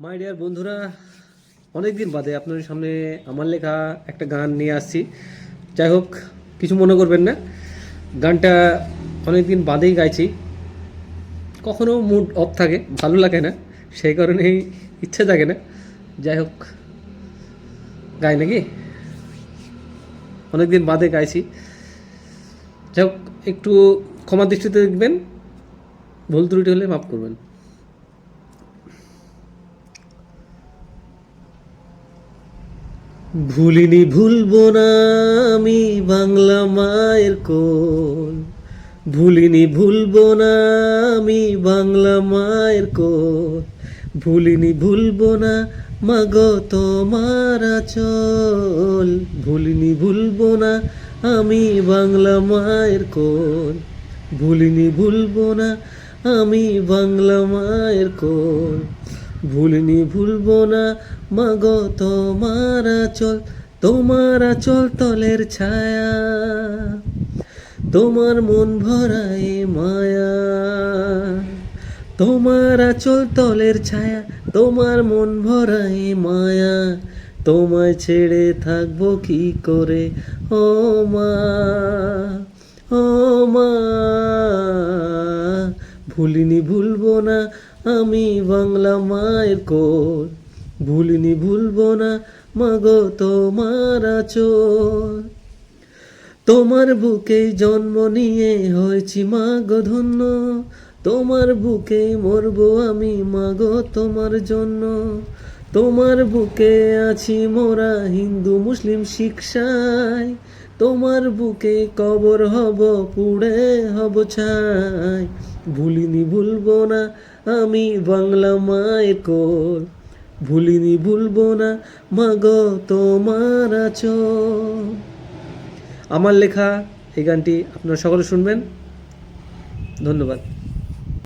My dear বন্ধুরা অনেক দিন বাদে আপনাদের সামনে আমার লেখা একটা গান নিয়ে আসছি। যাই হোক, কিছু মনে করবেন না। গানটা অনেক দিন বাদেই গাইছি। কখনো মুড অফ থাকে, ভালো লাগে না, সেই কারণেই ইচ্ছে থাকে না। যাই হোক, গাই নাকি? অনেক দিন বাদে গাইছি। যাই হোক, একটু ক্ষমা দৃষ্টিতে দেখবেন, ভুল ত্রুটি হলে মাফ করবেন। ভুলিনি ভুলবো না আমি বাংলা মায়ের কোল। ভুলিনি ভুলবো না আমি বাংলা মায়ের কোল। ভুলিনি ভুলবো না মাগো তোমার চল ভুলিনি ভুলবো না আমি বাংলা মায়ের কোল। ভুলিনি ভুলবো না আমি বাংলা মায়ের কোল। ভুলিনি ভুলবো না, মাগো তোমার চল তোমার চল তলের ছায়া। তোমার মন ভরায় মায়া। তোমার চল তলের ছায়া, তোমার মন ভরায় মায়া। তোমায় ছেড়ে থাকব কি করে, ও মা? ভুলিনি ভুলবো না, আমি বাংলা মায়ের কোল। ভুলিনি ভুলবো না, মাগো তোমার আচর তোমার বুকে জন্ম নিয়ে হয়েছি মাগো ধন্য। তোমার বুকে মরবো আমি মাগো তোমার জন্য। তোমার বুকে আছি মোরা হিন্দু মুসলিম শিক্ষায়। তোমার বুকে কবর হব, পুড়ে হব ছাই। ভুলিনি ভুলবো না, আমি বাংলা মায়ের কোল। ভুলিনি ভুলবো না, মাগ তোমার আমার লেখা, এই গানটি আপনারা সকলে শুনবেন। ধন্যবাদ।